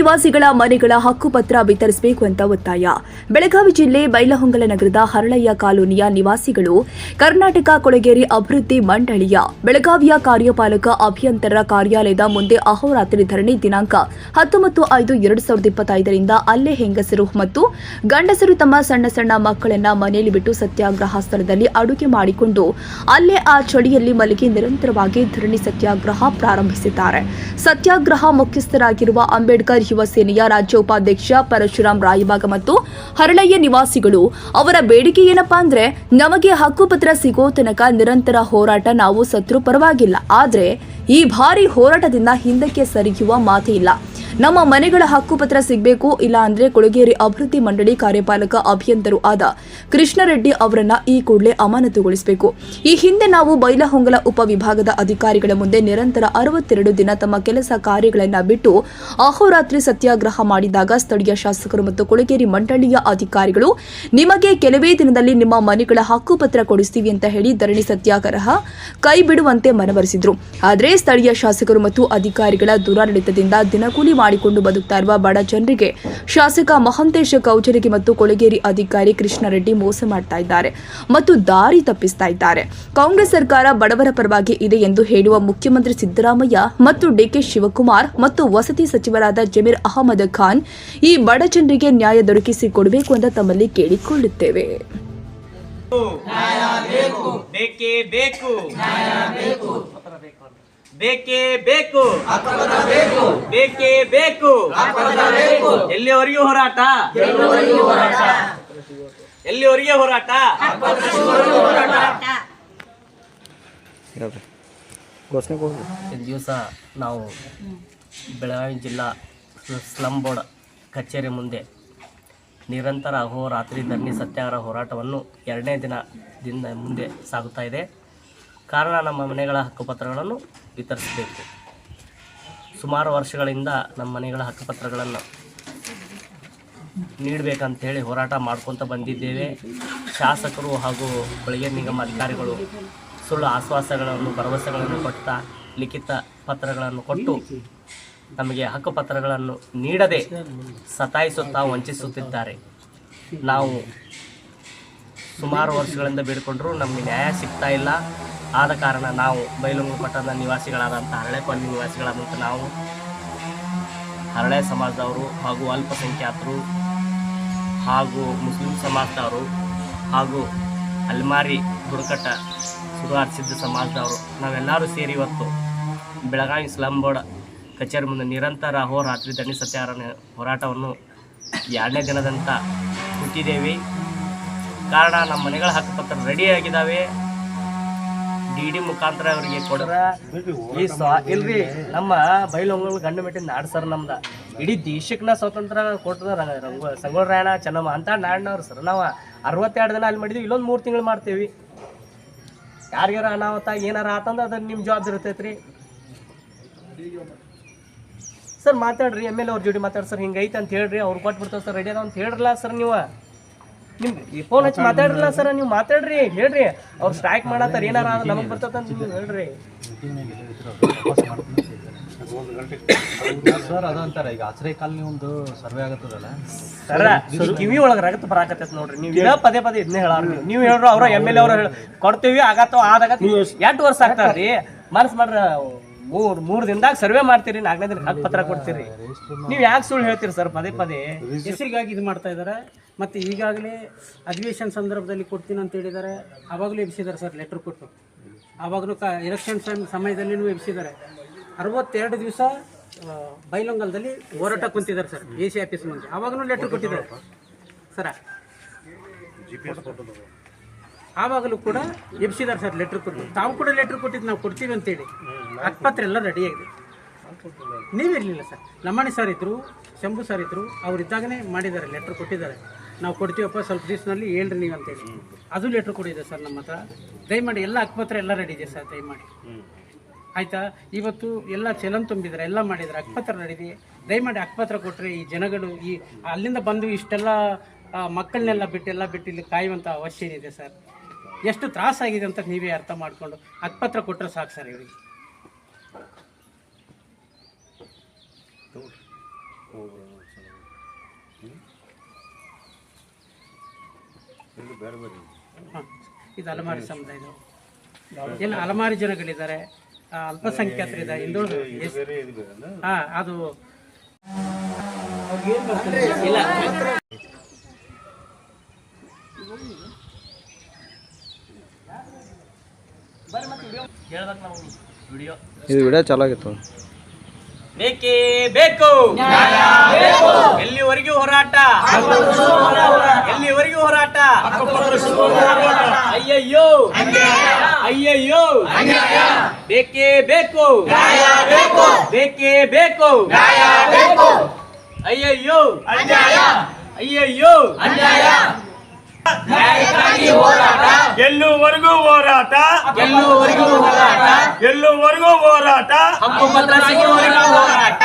ನಿವಾಸಿಗಳ ಮನೆಗಳ ಹಕ್ಕುಪತ್ರ ವಿತರಿಸಬೇಕು ಅಂತ ಒತ್ತಾಯ. ಬೆಳಗಾವಿ ಜಿಲ್ಲೆ ಬೈಲಹೊಂಗಲ ನಗರದ ಹರಳಯ್ಯ ಕಾಲೋನಿಯ ನಿವಾಸಿಗಳು ಕರ್ನಾಟಕ ಕೊಳಗೇರಿ ಅಭಿವೃದ್ಧಿ ಮಂಡಳಿಯ ಬೆಳಗಾವಿಯ ಕಾರ್ಯಪಾಲಕ ಅಭಿಯಂತರ ಕಾರ್ಯಾಲಯದ ಮುಂದೆ ಅಹೋರಾತ್ರಿ ಧರಣಿ ದಿನಾಂಕ ಹತ್ತೊಂಬತ್ತು ಐದು ಎರಡು ಸಾವಿರದ ಇಪ್ಪತ್ತೈದರಿಂದ ಅಲ್ಲೇ ಹೆಂಗಸರು ಮತ್ತು ಗಂಡಸರು ತಮ್ಮ ಸಣ್ಣ ಸಣ್ಣ ಮಕ್ಕಳನ್ನ ಮನೆಯಲ್ಲಿ ಬಿಟ್ಟು ಸತ್ಯಾಗ್ರಹ ಸ್ಥಳದಲ್ಲಿ ಅಡುಗೆ ಮಾಡಿಕೊಂಡು ಅಲ್ಲೇ ಆ ಚಳಿಯಲ್ಲಿ ಮಲಗಿ ನಿರಂತರವಾಗಿ ಧರಣಿ ಸತ್ಯಾಗ್ರಹ ಪ್ರಾರಂಭಿಸಿದ್ದಾರೆ. ಸತ್ಯಾಗ್ರಹ ಮುಖ್ಯಸ್ಥರಾಗಿರುವ ಅಂಬೇಡ್ಕರ್ ಯುವ ಸೇನೆಯ ರಾಜ್ಯ ಉಪಾಧ್ಯಕ್ಷ ಪರಶುರಾಮ್ ರಾಯಬಾಗ ಮತ್ತು ಹರಳಯ್ಯ ನಿವಾಸಿಗಳು ಅವರ ಬೇಡಿಕೆ ಏನಪ್ಪಾ ಅಂದ್ರೆ ನಮಗೆ ಹಕ್ಕುಪತ್ರ ಸಿಗೋ ತನಕ ನಿರಂತರ ಹೋರಾಟ ನಾವು ಸತ್ರು ಪರವಾಗಿಲ್ಲ. ಆದ್ರೆ ಈ ಭಾರಿ ಹೋರಾಟದಿಂದ ಹಿಂದಕ್ಕೆ ಸರಿಯುವ ಮಾತೇ ಇಲ್ಲ. ನಮ್ಮ ಮನೆಗಳ ಹಕ್ಕುಪತ್ರ ಸಿಗಬೇಕು ಇಲ್ಲ ಅಂದ್ರೆ ಕೊಳಗೇರಿ ಅಭಿವೃದ್ಧಿ ಮಂಡಳಿ ಕಾರ್ಯಪಾಲಕ ಅಭಿಯಂತರು ಆದ ಕೃಷ್ಣರೆಡ್ಡಿ ಅವರನ್ನ ಈ ಕೂಡಲೇ ಅಮಾನತುಗೊಳಿಸಬೇಕು. ಈ ಹಿಂದೆ ನಾವು ಬೈಲಹೊಂಗಲ ಉಪವಿಭಾಗದ ಅಧಿಕಾರಿಗಳ ಮುಂದೆ ನಿರಂತರ ಅರವತ್ತೆರಡು ದಿನ ತಮ್ಮ ಕೆಲಸ ಕಾರ್ಯಗಳನ್ನ ಬಿಟ್ಟು ಅಹೋರಾತ್ರಿ ಸತ್ಯಾಗ್ರಹ ಮಾಡಿದಾಗ ಸ್ಥಳೀಯ ಶಾಸಕರು ಮತ್ತು ಕೊಳಗೇರಿ ಮಂಡಳಿಯ ಅಧಿಕಾರಿಗಳು, ನಿಮಗೆ ಕೆಲವೇ ದಿನದಲ್ಲಿ ನಿಮ್ಮ ಮನೆಗಳ ಹಕ್ಕುಪತ್ರ ಕೊಡಿಸ್ತೀವಿ ಅಂತ ಹೇಳಿ ಧರಣಿ ಸತ್ಯಾಗ್ರಹ ಕೈ ಬಿಡುವಂತೆ ಮನವರಿಸಿದ್ರು. ಆದರೆ ಸ್ಥಳೀಯ ಶಾಸಕರು ಮತ್ತು ಅಧಿಕಾರಿಗಳ ದುರಾಡಳಿತದಿಂದ ದಿನಕೂಲಿ ಮಾಡಿಕೊಂಡು ಬದುಕ್ತಾ ಇರುವ ಬಡ ಜನರಿಗೆ ಶಾಸಕ ಮಹಂತೇಶ ಕೌಚರಿಗೆ ಮತ್ತು ಕೊಳಗೇರಿ ಅಧಿಕಾರಿ ಕೃಷ್ಣಾರೆಡ್ಡಿ ಮೋಸ ಮಾಡ್ತಾ ಇದ್ದಾರೆ ಮತ್ತು ದಾರಿ ತಪ್ಪಿಸ್ತಾ ಇದ್ದಾರೆ. ಕಾಂಗ್ರೆಸ್ ಸರ್ಕಾರ ಬಡವರ ಪರವಾಗಿ ಇದೆ ಎಂದು ಹೇಳುವ ಮುಖ್ಯಮಂತ್ರಿ ಸಿದ್ದರಾಮಯ್ಯ ಮತ್ತು ಡಿಕೆ ಶಿವಕುಮಾರ್ ಮತ್ತು ವಸತಿ ಸಚಿವರಾದ ಜಮೀರ್ ಅಹಮದ್ ಖಾನ್ ಈ ಬಡ ಜನರಿಗೆ ನ್ಯಾಯ ದೊರಕಿಸಿ ಕೊಡಬೇಕು ಅಂತ ತಮ್ಮಲ್ಲಿ ಕೇಳಿಕೊಳ್ಳುತ್ತೇವೆ. ಬೇಕೇ. ಬೇಕು. ಬೇಕೇ ಬೇಕು. ಬೇಕು. ಬೇಕೇ ಬೇಕು. ಎಲ್ಲಿವರೆಗೂ ಹೋರಾಟ? ಎಲ್ಲಿವರೆಗೆ ಹೋರಾಟ? ಒಂದು ದಿವಸ ನಾವು ಬೆಳಗಾವಿ ಜಿಲ್ಲಾ ಸ್ಲಂ ಬೋರ್ಡ್ ಕಚೇರಿ ಮುಂದೆ ನಿರಂತರ ಅಹೋರಾತ್ರಿ ಧರಣಿ ಸತ್ಯಾಗ್ರಹ ಹೋರಾಟವನ್ನು ಎರಡನೇ ದಿನದಿಂದ ಮುಂದೆ ಸಾಗುತ್ತಾ ಇದೆ. ಕಾರಣ ನಮ್ಮ ಮನೆಗಳ ಹಕ್ಕುಪತ್ರಗಳನ್ನು ವಿತರಿಸಬೇಕು. ಸುಮಾರು ವರ್ಷಗಳಿಂದ ನಮ್ಮ ಮನೆಗಳ ಹಕ್ಕುಪತ್ರಗಳನ್ನು ನೀಡಬೇಕಂತೇಳಿ ಹೋರಾಟ ಮಾಡ್ಕೊತ ಬಂದಿದ್ದೇವೆ. ಶಾಸಕರು ಹಾಗೂ ಬೆಳಗ್ಗೆ ನಿಗಮ ಅಧಿಕಾರಿಗಳು ಸುಳ್ಳು ಆಶ್ವಾಸಗಳನ್ನು, ಭರವಸೆಗಳನ್ನು ಕೊಡ್ತಾ ಲಿಖಿತ ಪತ್ರಗಳನ್ನು ಕೊಟ್ಟು ನಮಗೆ ಹಕ್ಕುಪತ್ರಗಳನ್ನು ನೀಡದೆ ಸತಾಯಿಸುತ್ತಾ ವಂಚಿಸುತ್ತಿದ್ದಾರೆ. ನಾವು ಸುಮಾರು ವರ್ಷಗಳಿಂದ ಬೇಡಿಕೊಂಡರೂ ನಮಗೆ ನ್ಯಾಯ ಸಿಗ್ತಾ ಇಲ್ಲ. ಆದ ಕಾರಣ ನಾವು ಬೈಲೂರು ಪಟ್ಟಣದ ನಿವಾಸಿಗಳಾದಂಥ ಹರಳೆ ಕಾಲನಿ ನಿವಾಸಿಗಳಾದಂಥ ನಾವು ಹರಳೆ ಸಮಾಜದವರು ಹಾಗೂ ಅಲ್ಪಸಂಖ್ಯಾತರು ಹಾಗೂ ಮುಸ್ಲಿಂ ಸಮಾಜದವರು ಹಾಗೂ ಅಲ್ಮಾರಿ, ಬುಡಕಟ್ಟ ಸುಧಾರಿಸಿದ್ದ ಸಮಾಜದವರು ನಾವೆಲ್ಲರೂ ಸೇರಿ ಇವತ್ತು ಬೆಳಗಾವಿ ಸ್ಲಮ್ ಬೋರ್ಡ್ ಕಚೇರಿ ಮುಂದೆ ನಿರಂತರ ಅಹೋರಾತ್ರಿ ದಣಿ ಸತ್ಯಾಗ್ರಹ ಹೋರಾಟವನ್ನು ಎರಡನೇ ದಿನದಂತ ಹುಟ್ಟಿದ್ದೇವೆ. ಕಾರಣ ನಮ್ಮ ಮನೆಗಳ ಹಕ್ಕುಪತ್ರ ರೆಡಿ ಆಗಿದ್ದಾವೆ. ಡಿ ಡಿ ಮುಖಾಂತರ ಅವರಿಗೆ ಕೊಡ್ರ. ಈ ಸ್ವಾ ಇಲ್ರಿ, ನಮ್ಮ ಬೈಲೊಂಗಲ್ ಗಂಡು ಮೆಟ್ಟಿನ ನಾಡ್ ಸರ್ ನಮ್ದ. ಇಡೀ ದೇಶಕ್ಕೆ ಸ್ವತಂತ್ರ ಕೊಟ್ಟದ ರಂಗ ಸಂಗೊಳ ರಾಯಣ ಚೆನ್ನಮ್ಮ, ಅಂತ ನಾಡಿನವ್ರು ಸರ್. ನಾವು ಅರವತ್ತೆರಡು ದಿನ ಅಲ್ಲಿ ಮಾಡಿದ್ವಿ, ಇಲ್ಲೊಂದು ಮೂರು ತಿಂಗಳು ಮಾಡ್ತೀವಿ. ಯಾರಿಗಾರ ಅನಾಹುತ, ಏನಾರ ಆತಂದ್ರೆ ಅದನ್ನ ನಿಮ್ಮ ಜವಾಬ್ದಾರಿ ಇರ್ತೈತ್ರಿ. ಸರ್, ಮಾತಾಡ್ರಿ, ಎಂ ಎಲ್ ಅವ್ರ ಜೋಡಿ ಮಾತಾಡ್ರಿ ಸರ್ ಹಿಂಗೈತೆ ಅಂತ ಹೇಳ್ರಿ, ಅವ್ರು ಕೊಟ್ಬಿಡ್ತಾವೆ ಸರ್ ರೆಡಿ ಅದ ಅಂತ ಹೇಳ್ರಲ್ಲ ಸರ್ ನೀವು. ನಿಮ್ಗೆ ಫೋನ್ ಹಚ್ಚಿ ಮಾತಾಡ್ರಲ್ಲ ಸರ್ ನೀವು ಮಾತಾಡ್ರಿ ಹೇಳ್ರಿ. ಅವ್ರು ಸ್ಟ್ರೈಕ್ ಮಾಡತ್ತಾರ ಏನಾರ ನಮಗೆ ಬರ್ತದ ನೀವು ಹೇಳ್ರಿ. ಸರ್ ಅದಂತಾರ ಈಗ ಆಶ್ರಯ ಕಾಲನಿ ಒಂದು ಸರ್ವೆ ಆಗತ್ತದಲ್ಲ? ಸರ ಕಿವಿ ಒಳಗೆ ರಗತ್ ಬರಾಕತ್ತೈತೆ ನೋಡ್ರಿ. ನೀವು ಇದ ಪದೇ ಪದೇ ಇದನ್ನೇ ಹೇಳ ನೀವು ಹೇಳ್ರು ಅವ್ರ ಎಂ ಎಲ್ ಅವ್ರು ಅವ್ರ ಕೊಡ್ತೀವಿ ಆಗತ್ತೋ ಆದಾಗ ಎಂಟು ವರ್ಷ ಆಗ್ತಾರ್ರಿ ಮನಸ್ ಮಾಡ್ರ ಮೂರ್ ಮೂರು ದಿನದಾಗ ಸರ್ವೆ ಮಾಡ್ತೀರಿ ನಾಲ್ಕನೇ ದಿನ ಹತ್ತು ಪತ್ರ ಕೊಡ್ತೀರಿ. ನೀವು ಯಾಕೆ ಸುಳ್ಳು ಹೇಳ್ತೀರಿ ಸರ್ ಪದೇ ಪದೇ? ಹೆಸರಿಗಾಗಿ ಇದು ಮಾಡ್ತಾ ಇದ್ದಾರೆ ಮತ್ತು ಈಗಾಗಲೇ ಅಧಿವೇಶನ ಸಂದರ್ಭದಲ್ಲಿ ಕೊಡ್ತೀನಿ ಅಂತ ಹೇಳಿದ್ದಾರೆ ಆವಾಗಲೂ ಎಬ್ಸಿದ್ದಾರೆ ಸರ್ ಲೆಟ್ರ್ ಕೊಟ್ಟು. ಆವಾಗಲೂ ಕ ಎಲೆಕ್ಷನ್ ಸಮಯದಲ್ಲಿನೂ ಎಬ್ಸಿದ್ದಾರೆ ಅರವತ್ತೆರಡು ದಿವಸ ಬೈಲಂಗಲ್ದಲ್ಲಿ ಹೋರಾಟ ಕುಂತಿದ್ದಾರೆ ಸರ್ ಎ ಸಿ ಆಫೀಸ್ ಮುಂದೆ. ಆವಾಗಲೂ ಲೆಟ್ರ್ ಕೊಟ್ಟಿದ್ದಾರೆ. ಸರ. ಆವಾಗಲೂ ಕೂಡ ಎಬ್ಸಿದ್ದಾರೆ ಸರ್ ಲೆಟ್ರ್ ಕೊಟ್ಟು. ತಾವು ಕೂಡ ಲೆಟ್ರ್ ಕೊಟ್ಟಿದ್ದು ನಾವು ಕೊಡ್ತೀವಿ ಅಂತೇಳಿ. ಹಕ್ಕುಪತ್ರ ಎಲ್ಲ ರೆಡಿಯಾಗಿದೆ ನೀವಿರಲಿಲ್ಲ ಸರ್. ಲಮಾಣಿ ಸರ್ ಇದ್ದರು ಶಂಭು ಸರ್ ಇದ್ದರು ಅವ್ರು ಇದ್ದಾಗನೇ ಮಾಡಿದ್ದಾರೆ ಲೆಟ್ರ್ ಕೊಟ್ಟಿದ್ದಾರೆ. ನಾವು ಕೊಡ್ತೀವಪ್ಪ, ಸ್ವಲ್ಪ ದಿವಸದಲ್ಲಿ ಹೇಳ್ರಿ ನೀವು ಅಂತೇಳಿ ಅದು ಲೆಟ್ರ್ ಕೊಡಿದೆ ಸರ್ ನಮ್ಮ ಹತ್ರ. ದಯಮಾಡಿ ಎಲ್ಲ ಆಸ್ಪತ್ರೆ ಎಲ್ಲ ರೆಡಿ ಇದೆ ಸರ್ ದಯಮಾಡಿ. ಆಯಿತಾ? ಇವತ್ತು ಎಲ್ಲ ಚಲನ್ ತುಂಬಿದ್ದಾರೆ, ಎಲ್ಲ ಮಾಡಿದ್ದಾರೆ. ಆಸ್ಪತ್ರೆ ರೆಡಿ ದಯಮಾಡಿ ಆಸ್ಪತ್ರೆ ಕೊಟ್ಟರೆ ಈ ಜನಗಳು, ಈ ಅಲ್ಲಿಂದ ಬಂದು ಇಷ್ಟೆಲ್ಲ ಮಕ್ಕಳನ್ನೆಲ್ಲ ಬಿಟ್ಟು, ಎಲ್ಲ ಬಿಟ್ಟು ಇಲ್ಲಿ ಕಾಯುವಂಥ ಅವಶ್ಯ ಏನಿದೆ ಸರ್ ಎಷ್ಟು ತ್ರಾಸಾಗಿದೆ ಅಂತ ನೀವೇ ಅರ್ಥ ಮಾಡಿಕೊಂಡು ಆಸ್ಪತ್ರೆ ಕೊಟ್ಟರೆ ಸಾಕು ಸರ್ ಇವರಿಗೆ. ಹಾಂ ಇದು ಅಲಮಾರಿ ಸಮುದಾಯ ಏನು ಅಲಮಾರಿ ಜನಗಳಿದ್ದಾರೆ. ಅಲ್ಪಸಂಖ್ಯಾತರಿದ್ದಾರೆ ಹಿಂದುಳಿದ ಹಾಂ ಅದು? ಇಲ್ಲ. ವಿಡಿಯೋ ಇದು ವಿಡಿಯೋ ಚಾಲಾಗಿತ್ತು. ಬೇಕೇ ಬೇಕು. ಎಲ್ಲಿವರೆಗೂ ಹೋರಾಟ? ಎಲ್ಲಿವರೆಗೂ ಹೋರಾಟ? ಅಯ್ಯಯ್ಯೋ. ಅಯ್ಯಯ್ಯೋ. ಬೇಕೇ ಬೇಕು. ಬೇಕೇ ಬೇಕು. ಅಯ್ಯಯ್ಯೋ. ಅಯ್ಯಯ್ಯೋ. ಎಲ್ಲೂವರೆಗೂ ಹೋರಾಟ. ಎಲ್ಲೂವರೆಗೂ ಹೋರಾಟ. ಎಲ್ಲೂವರೆಗೂ ಹೋರಾಟ. ಹಕ್ಕು ಪತ್ರ ಹೋರಾಟ.